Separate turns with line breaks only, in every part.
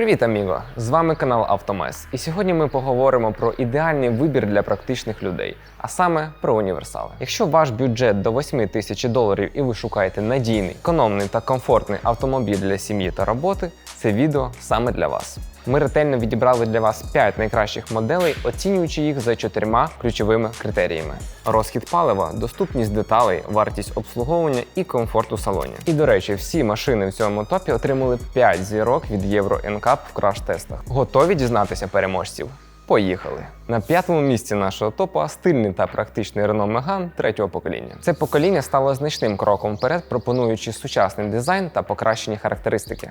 Привіт, аміго! З вами канал Автомес. І сьогодні ми поговоримо про ідеальний вибір для практичних людей, а саме про універсали. Якщо ваш бюджет до 8 тисяч доларів і ви шукаєте надійний, економний та комфортний автомобіль для сім'ї та роботи, це відео саме для вас. Ми ретельно відібрали для вас 5 найкращих моделей, оцінюючи їх за чотирма ключовими критеріями: розхід палива, доступність деталей, вартість обслуговування і комфорт у салоні. І до речі, всі машини в цьому топі отримали 5 зірок від Євро NCAP в краш-тестах. Готові дізнатися переможців? Поїхали на п'ятому місці нашого топу стильний та практичний Renault Megane третього покоління. Це покоління стало значним кроком вперед, пропонуючи сучасний дизайн та покращені характеристики.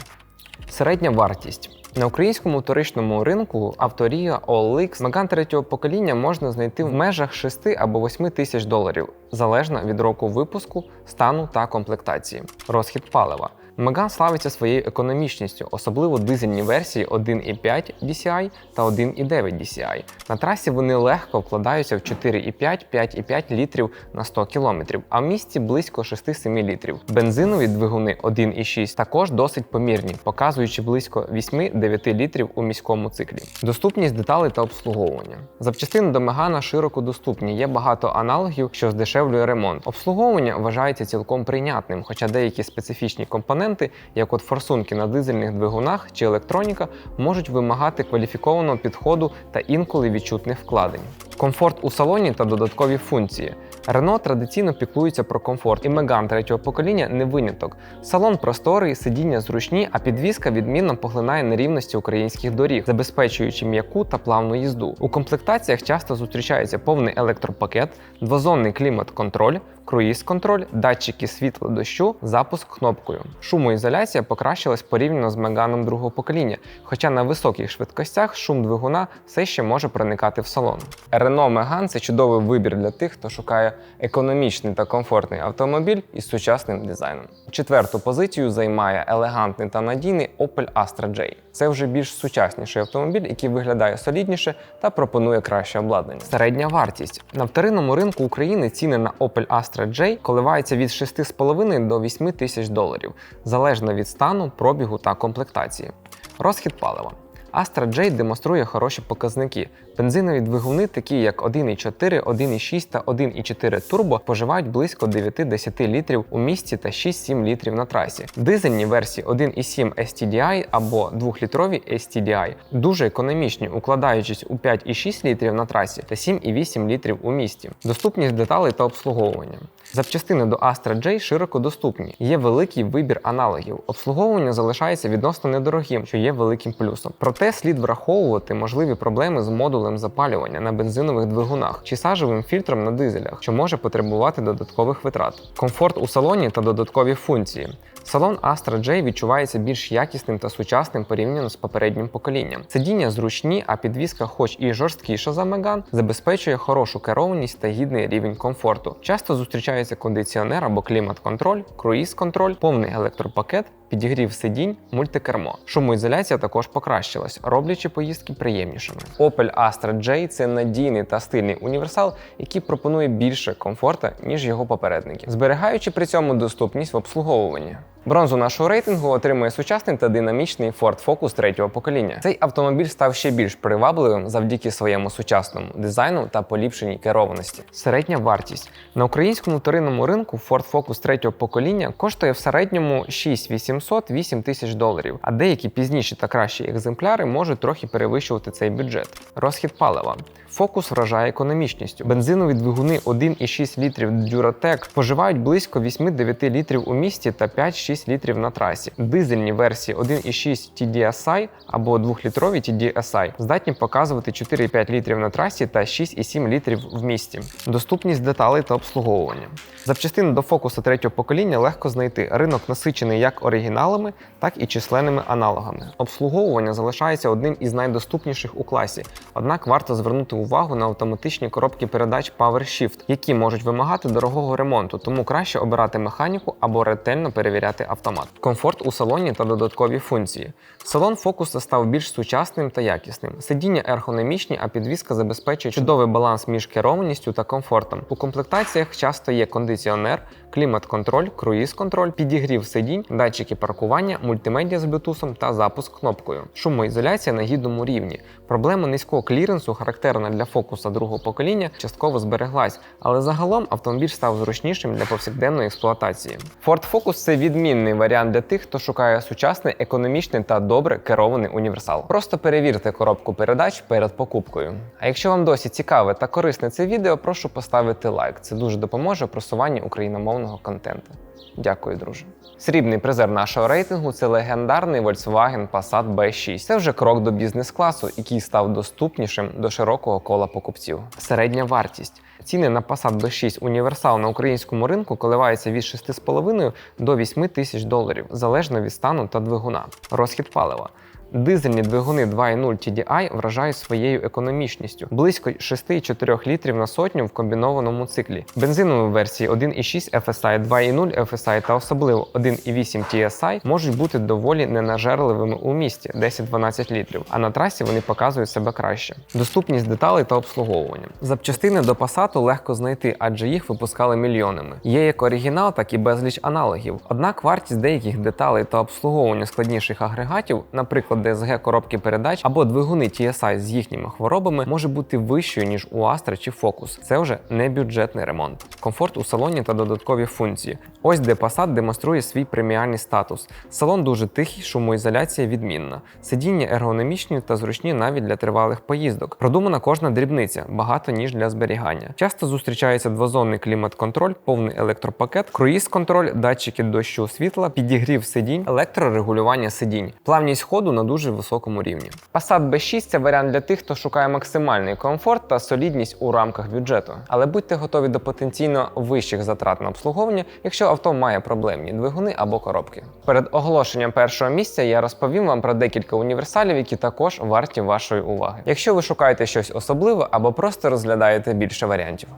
Середня вартість. На українському вторичному ринку авторія OLX Megane третього покоління можна знайти в межах 6 або 8 тисяч доларів, залежно від року випуску, стану та комплектації. Розхід палива. Megane славиться своєю економічністю, особливо дизельні версії 1,5 DCI та 1,9 DCI. На трасі вони легко вкладаються в 4,5-5,5 літрів на 100 км, а в місті близько 6-7 літрів. Бензинові двигуни 1,6 також досить помірні, показуючи близько 8-9 літрів у міському циклі. Доступність деталей та обслуговування. Запчастини до Мегана широко доступні. Є багато аналогів, що здешевлює ремонт. Обслуговування вважається цілком прийнятним, хоча деякі специфічні компоненти, як от форсунки на дизельних двигунах чи електроніка, можуть вимагати кваліфікованого підходу та інколи відчутних вкладень. Комфорт у салоні та додаткові функції. Renault традиційно піклується про комфорт, і Megane третього покоління не виняток. Салон просторий, сидіння зручні, а підвізка відмінно поглинає нерівності українських доріг, забезпечуючи м'яку та плавну їзду. У комплектаціях часто зустрічається повний електропакет, двозонний клімат-контроль, круїз-контроль, датчики світла дощу, запуск кнопкою. Шумоізоляція покращилась порівняно з Меганом другого покоління, хоча на високих швидкостях шум двигуна все ще може проникати в салон. Renault Megane – це чудовий вибір для тих, хто шукає економічний та комфортний автомобіль із сучасним дизайном. Четверту позицію займає елегантний та надійний Opel Astra J. Це вже більш сучасніший автомобіль, який виглядає солідніше та пропонує краще обладнання. Середня вартість на вторинному ринку України ціни на Opel Astra J коливаються від 6,5 до 8 тисяч доларів, залежно від стану, пробігу та комплектації. Розхід палива. Astra J демонструє хороші показники. Бензинові двигуни, такі як 1,4, 1,6 та 1,4 турбо, споживають близько 9-10 літрів у місті та 6-7 літрів на трасі. Дизельні версії 1,7 STDI або 2-літрові STDI дуже економічні, укладаючись у 5,6 літрів на трасі та 7,8 літрів у місті. Доступність деталей та обслуговування. Запчастини до Astra J широко доступні. Є великий вибір аналогів. Обслуговування залишається відносно недорогим, що є великим плюсом. Проте слід враховувати можливі проблеми з модулем запалювання на бензинових двигунах чи сажевим фільтром на дизелях, що може потребувати додаткових витрат. Комфорт у салоні та додаткові функції. Салон Astra J відчувається більш якісним та сучасним порівняно з попереднім поколінням. Сидіння зручні, а підвізка, хоч і жорсткіша за Megane, забезпечує хорошу керованість та гідний рівень комфорту. Часто зустрічається кондиціонер або клімат-контроль, круїз-контроль, повний електропакет. Підігрів сидінь, мультикермо. Шумоізоляція також покращилась, роблячи поїздки приємнішими. Opel Astra J це надійний та стильний універсал, який пропонує більше комфорта, ніж його попередники, зберігаючи при цьому доступність в обслуговуванні. Бронзу нашого рейтингу отримує сучасний та динамічний Ford Focus третього покоління. Цей автомобіль став ще більш привабливим завдяки своєму сучасному дизайну та поліпшеній керованості. Середня вартість на українському вторинному ринку Ford Focus третього покоління коштує в середньому 6800-8 тисяч доларів, а деякі пізніші та кращі екземпляри можуть трохи перевищувати цей бюджет. Розхід палива. Фокус вражає економічністю. Бензинові двигуни 1,6 літрів Duratec споживають близько 8-9 літрів у місті та 5-6 літрів на трасі. Дизельні версії 1,6 TDSI або 2-літрові TDSI здатні показувати 4,5 літрів на трасі та 6,7 літрів в місті. Доступність деталей та обслуговування. Запчастини до фокуса третього покоління легко знайти. Ринок насичений як оригіналами, так і численними аналогами. Обслуговування залишається одним із найдоступніших у класі, однак варто звернути увагу на автоматичні коробки передач PowerShift, які можуть вимагати дорогого ремонту, тому краще обирати механіку або ретельно перевіряти автомат. Комфорт у салоні та додаткові функції. Салон фокуса став більш сучасним та якісним. Сидіння ергономічні, а підвізка забезпечує чудовий баланс між керованістю та комфортом. У комплектаціях часто є кондиціонер, клімат-контроль, круїз-контроль, підігрів сидінь, датчики паркування, мультимедіа з блютусом та запуск кнопкою. Шумоізоляція на гідному рівні. Проблема низького кліренсу, характерна для фокуса другого покоління, частково збереглась, але загалом автомобіль став зручнішим для повсякденної експлуатації. Ford Focus це відмінний варіант для тих, хто шукає сучасний, економічний та добре керований універсал. Просто перевірте коробку передач перед покупкою. А якщо вам досі цікаве та корисне це відео, прошу поставити лайк. Це дуже допоможе в просуванні україномовного контенту. Дякую, друже. Срібний призер нашого рейтингу це легендарний Volkswagen Passat B6. Це вже крок до бізнес-класу, який став доступнішим до широкого кола покупців. Середня вартість. Ціни на Passat B6 універсал на українському ринку коливаються від 6,5 до 8 тисяч доларів, залежно від стану та двигуна. Розхід палива. Дизельні двигуни 2.0 TDI вражають своєю економічністю близько 6,4 літрів на сотню в комбінованому циклі. Бензинові версії 1.6 FSI, 2.0 FSI та особливо 1.8 TSI можуть бути доволі ненажерливими у місті 10-12 літрів, а на трасі вони показують себе краще. Доступність деталей та обслуговування. Запчастини до Passat легко знайти, адже їх випускали мільйонами. Є як оригінал, так і безліч аналогів. Однак вартість деяких деталей та обслуговування складніших агрегатів, наприклад, DSG коробки передач або двигуни TSI з їхніми хворобами, може бути вищою ніж у Astra чи Focus. Це вже не бюджетний ремонт. Комфорт у салоні та додаткові функції. Ось де Passat демонструє свій преміальний статус. Салон дуже тихий, шумоізоляція відмінна. Сидіння ергономічні та зручні навіть для тривалих поїздок. Продумана кожна дрібниця, багато ніж для зберігання. Часто зустрічається двозонний клімат-контроль, повний електропакет, круїз-контроль, датчики дощу світла, підігрів сидінь, електрорегулювання сидінь, плавність ходу на дуже високому рівні. Passat B6 це варіант для тих, хто шукає максимальний комфорт та солідність у рамках бюджету. Але будьте готові до потенційно вищих затрат на обслуговування, якщо авто має проблемні двигуни або коробки. Перед оголошенням першого місця я розповім вам про декілька універсалів, які також варті вашої уваги. Якщо ви шукаєте щось особливе або просто розглядаєте більше варіантів.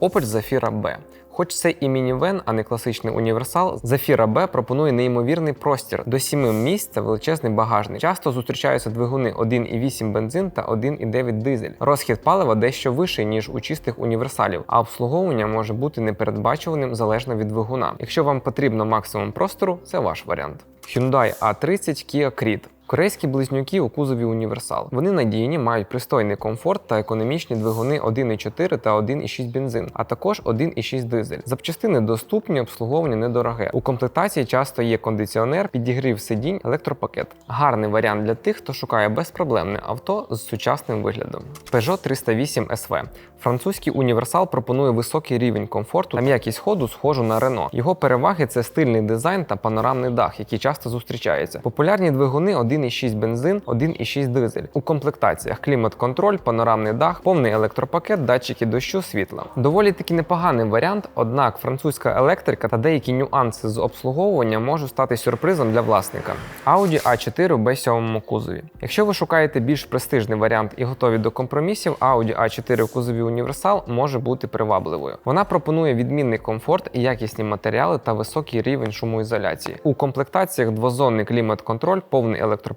Opel Zafira B. Хоч це і мінівен, а не класичний універсал, Zafira B пропонує неймовірний простір. До 7 місць це величезний багажник. Часто зустрічаються двигуни 1,8 бензин та 1,9 дизель. Розхід палива дещо вищий, ніж у чистих універсалів, а обслуговування може бути непередбачуваним залежно від двигуна. Якщо вам потрібно максимум простору, це ваш варіант. Hyundai A30 Kia Ceed. Корейські близнюки у кузові універсал. Вони надійні, мають пристойний комфорт та економічні двигуни 1,4 та 1,6 бензин, а також 1,6 дизель. Запчастини доступні, обслуговування недороге. У комплектації часто є кондиціонер, підігрів сидінь, електропакет. Гарний варіант для тих, хто шукає безпроблемне авто з сучасним виглядом. Peugeot 308 SV. Французький універсал пропонує високий рівень комфорту та м'якість ходу схожу на Renault. Його переваги це стильний дизайн та панорамний дах, які часто зустрічаються. Популярні двигуни 1,6 бензин, 1,6 дизель. У комплектаціях клімат-контроль, панорамний дах, повний електропакет, датчики дощу, світла. Доволі таки непоганий варіант, однак французька електрика та деякі нюанси з обслуговування можуть стати сюрпризом для власника. Audi A4 у B7 кузові. Якщо ви шукаєте більш престижний варіант і готові до компромісів, Audi A4 у кузові універсал може бути привабливою. Вона пропонує відмінний комфорт, якісні матеріали та високий рівень шумоізоляції. У комплектаціях двозонний клімат-контроль, повний електропакет,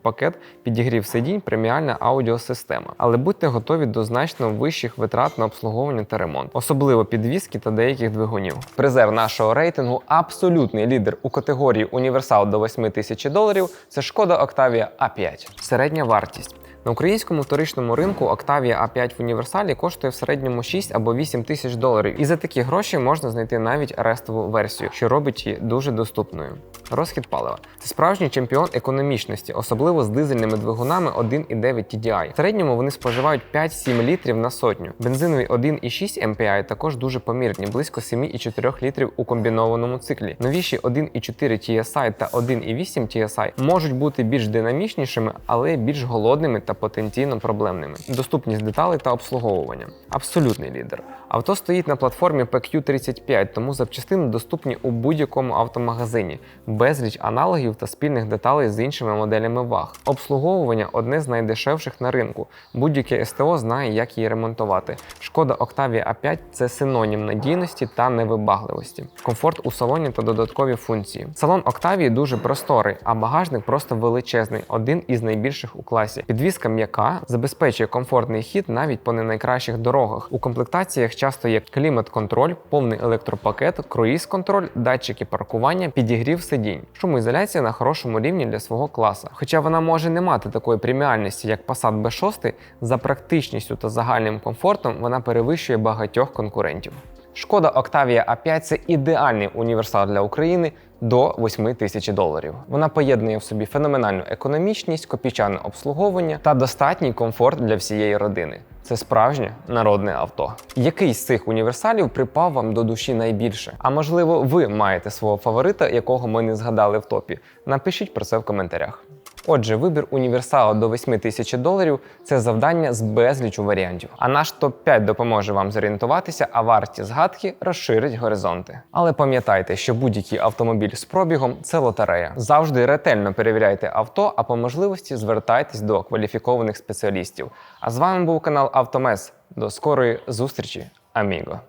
підігрів сидінь, преміальна аудіосистема. Але будьте готові до значно вищих витрат на обслуговування та ремонт, особливо підвізки та деяких двигунів. Призер нашого рейтингу, абсолютний лідер у категорії універсал до 8 тисяч доларів. Це шкода Octavia A5. Середня вартість. На українському вторичному ринку Octavia A5 в універсалі коштує в середньому 6 або 8 тисяч доларів, і за такі гроші можна знайти навіть рестову версію, що робить її дуже доступною. Розхід палива це справжній чемпіон економічності, особливо з дизельними двигунами 1,9 TDI. В середньому вони споживають 5-7 літрів на сотню. Бензинові 1,6 MPI також дуже помірні, близько 7,4 літрів у комбінованому циклі. Новіші 1,4 TSI та 1,8 TSI можуть бути більш динамічнішими, але більш голодними та потенційно проблемними. Доступність деталей та обслуговування. Абсолютний лідер. Авто стоїть на платформі PQ35, тому запчастини доступні у будь-якому автомагазині, безліч аналогів та спільних деталей з іншими моделями ваг. Обслуговування одне з найдешевших на ринку. Будь-яке СТО знає, як її ремонтувати. Шкода Octavia A5 це синонім надійності та невибагливості, комфорт у салоні та додаткові функції. Салон Octavia дуже просторий, а багажник просто величезний, один із найбільших у класі. Підвізка м'яка забезпечує комфортний хід навіть по не найкращих дорогах. У комплектаціях часто є клімат-контроль, повний електропакет, круїз-контроль, датчики паркування, підігрів сидінь. Шумоізоляція на хорошому рівні для свого класу. Хоча вона може не мати такої преміальності, як Passat B6, за практичністю та загальним комфортом вона перевищує багатьох конкурентів. Шкода Octavia A5 це ідеальний універсал для України до 8 тисяч доларів. Вона поєднує в собі феноменальну економічність, копійчане обслуговування та достатній комфорт для всієї родини. Це справжнє народне авто. Який з цих універсалів припав вам до душі найбільше? А можливо, ви маєте свого фаворита, якого ми не згадали в топі? Напишіть про це в коментарях. Отже, вибір універсалу до 8 тисяч доларів це завдання з безлічу варіантів. А наш топ-5 допоможе вам зорієнтуватися, а варті згадки розширить горизонти. Але пам'ятайте, що будь-який автомобіль з пробігом це лотерея. Завжди ретельно перевіряйте авто, а по можливості звертайтесь до кваліфікованих спеціалістів. А з вами був канал Автомес. До скорої зустрічі, Аміго!